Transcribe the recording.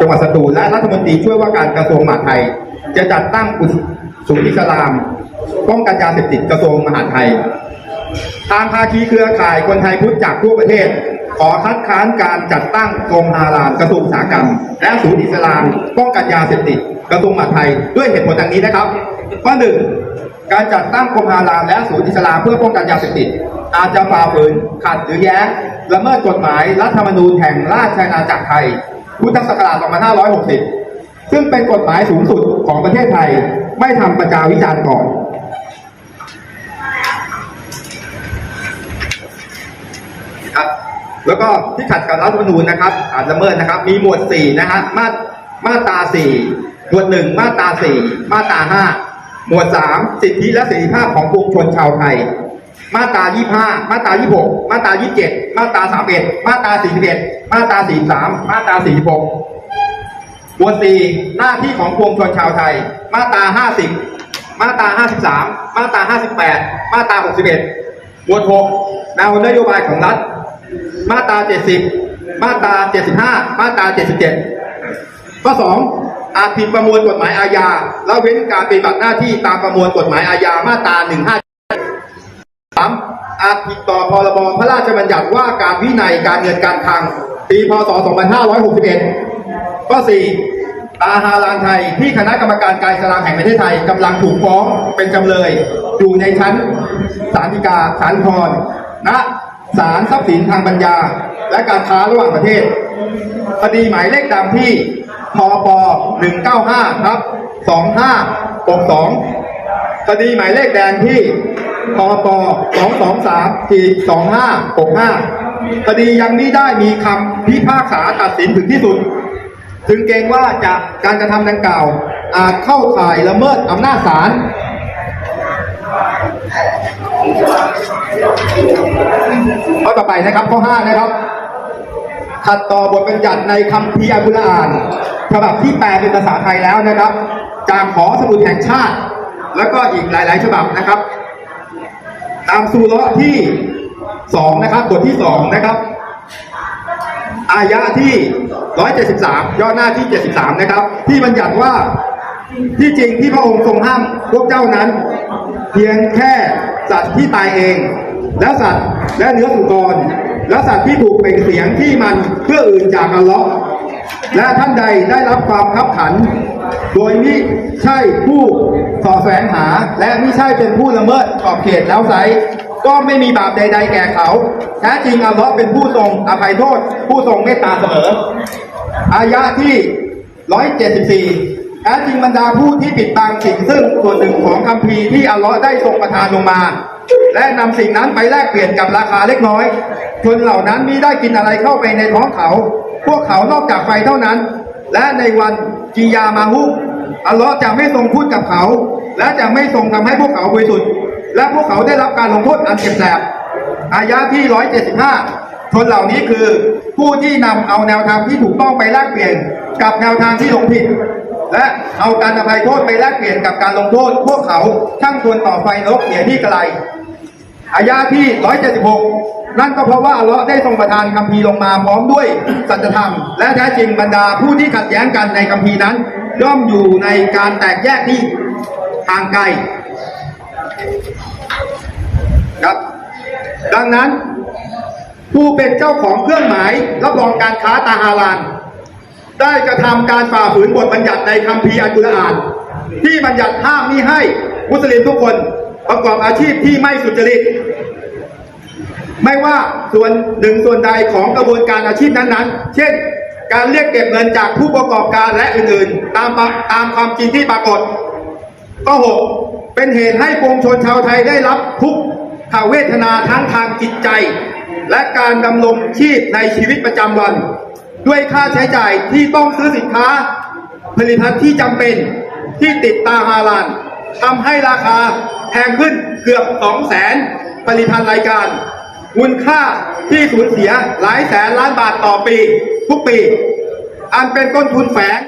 จังหวัดสตูลและรัฐมนตรีช่วยว่าการกระทรวงมหาดไทย จะจัดตั้งศูนย์อิสลาม ป้องกันยาเสพติดกระทรวงมหาดไทย ทางภาคีเครือข่ายคนไทยพุทธจากทั่วประเทศ ขอคัดค้านการจัดตั้งกรมฮาลาลกระทรวงอุตสาหกรรม และศูนย์อิสลาม ป้องกันยาเสพติดกระทรวงมหาดไทยด้วยเหตุผลดังนี้นะครับข้อหนึ่งการจัดตั้งกรมฮาลาลและศูนย์อิสลามเพื่อป้องกันยาเสพติดอาจจะฝ่าฝืนขัดหรือแย้งละเมิดกฎหมายรัฐธรรมนูญแห่งราชอาณาจักรไทย พุทธศักราช 2560 ซึ่งเป็นกฎหมายสูงสุดของประเทศไทย ไม่ทำประจาวิจารณ์ก่อน ครับ แล้วก็ที่ขัดกับรัฐธรรมนูญนะครับอาจละเมิดนะครับ มีหมวด 4 นะฮะ มามาตรา 4 หมวด 1 มาตรา 4 มาตรา 5 หมวด 3 สิทธิและเสรีภาพของปวงชนชาวไทย มาตรา25มาตรา26มาตรา27มาตรา31มาตรา41มาตรา43มาตรา46หมวด4หน้าที่ของปวงชนชาวไทย มาตรา50มาตรา53มาตรา58มาตรา61หมวด6แนวนโยบายของรัฐ มาตรา70มาตรา75มาตรา77ข้อ2อาจผิดประมวลกฎหมายอาญาและเว้นการปฏิบัติหน้าที่ตามประมวลกฎหมายอาญามาตรา157 สามอาจผิดต่อพรบพระราชบัญญัติว่าการวินัยการเงินการคลังปีพศ 2561 ข้อ 4 ตาฮาลานไทยที่คณะกรรมการการสลากแห่งประเทศไทยกำลังถูกฟ้องเป็นจำเลย อยู่ในชั้นศาลฎีกาศาลอุทธรณศาลทรัพย์สินทางปัญญา และการค้าระหว่างประเทศคดีหมายเลขตามที่พป195ครับ2562 คดีหมายเลขแดงที่ พป223ขีด2565 คดียังไม่ได้มีคำพิพากษาตัดสินถึงที่สุด ถึงเกรงว่าจะการกระทำดังกล่าว อาจเข้าข่ายละเมิดอำนาจศาลข้อต่อไปนะครับข้อ 5 นะครับขัดต่อบทบัญญัติในคำพีอัลกุรอานฉบับที่แปลเป็นภาษาไทยแล้วนะครับ จากขอสมุดแห่งชาติ แล้วก็อีกหลาย ๆ ฉบับนะครับ ตามสูเราะที่สองนะครับบทที่สองนะครับ อายะที่173ย่อหน้าที่73นะครับ ที่บัญญัติว่าที่จริงที่พระองค์ทรงห้ามพวกเจ้านั้น เพียงแค่สัตว์ที่ตายเอง และสัตว์และเนื้อสุกรและสัตว์ที่ถูกเปล่งเสียงที่มันเพื่ออื่นจากอัลเลาะห์และท่านใดได้รับความคับขัน โดยมิใช่ผู้สอแสวงหา และมิใช่เป็นผู้ละเมิดขอบเขตแล้วไซก็ไม่มีบาปใด ๆ แก่เขาแท้จริงอัลลาะห์เป็นผู้ทรงอภัยโทษ ผู้ทรงเมตตาเสมอ อายะที่174แท้จริงบรรดาผู้ที่ปิดบังสิ่งซึ่งส่วนหนึ่งของคัมภีร์ที่อัลลาะห์ได้ทรงประทานลงมา และนำสิ่งนั้นไปแลกเปลี่ยนกับราคาเล็กน้อยชนเหล่านั้นมิได้กินอะไรเข้าไปในท้องเขา พวกเขานอกจากไฟเท่านั้น และในวัน กิยามาฮุอัลลาะห์จะไม่ทรงพูดกับเขา และจะไม่ทรงทำให้พวกเขาบริสุทธิ์และพวกเขาได้รับการลงโทษอันเจ็บแสบอายะที่175ชนเหล่านี้คือผู้ที่นำเอาแนวทางที่ถูกต้องไปแลกเปลี่ยนกับแนวทางที่หลงผิด และเอาการอภัยโทษไปแลกเปลี่ยนกับการลงโทษ พวกเขาช่างควรต่อไฟนรกเสียที่ไกล อายะที่ 176 นั่นก็เพราะว่าอัลเลาะห์ได้ทรงประทานคัมภีร์ลงมาพร้อมด้วยสัจธรรม และแท้จริงบรรดาผู้ที่ขัดแย้งกันในคัมภีร์นั้น ย่อมอยู่ในการแตกแยกที่ห่างไกลครับดังนั้น ผู้เป็นเจ้าของเครื่องหมายรับรองการค้าตาฮาลานได้กระทำการฝ่าฝืนบทบัญญัติในคัมภีร์อัลกุรอาน ที่บัญญัติห้ามมิให้มุสลิมทุกคน ประกอบอาชีพที่ไม่สุจริต ไม่ว่าส่วนหนึ่งส่วนใดของกระบวนการอาชีพนั้นๆ เช่น การเรียกเก็บเงินจากผู้ประกอบการและอื่นๆ ตามตามความจริงที่ปรากฏข้อ6เป็นเหตุให้ปวงชนชาวไทยได้รับทุกขเวทนาทั้งทางจิตใจ และการดำรงชีพในชีวิตประจำวัน ด้วยค่าใช้จ่ายที่ต้องซื้อสินค้า ผลิตภัณฑ์ที่จำเป็นที่ติดตาฮาลาน ทำให้ราคาแพงขึ้นเกือบ2แสนผลิตภัณฑ์รายการ มูลค่าที่สูญเสียหลายแสนล้านบาทต่อปี ทุกปี อันเป็นต้นทุนแฝง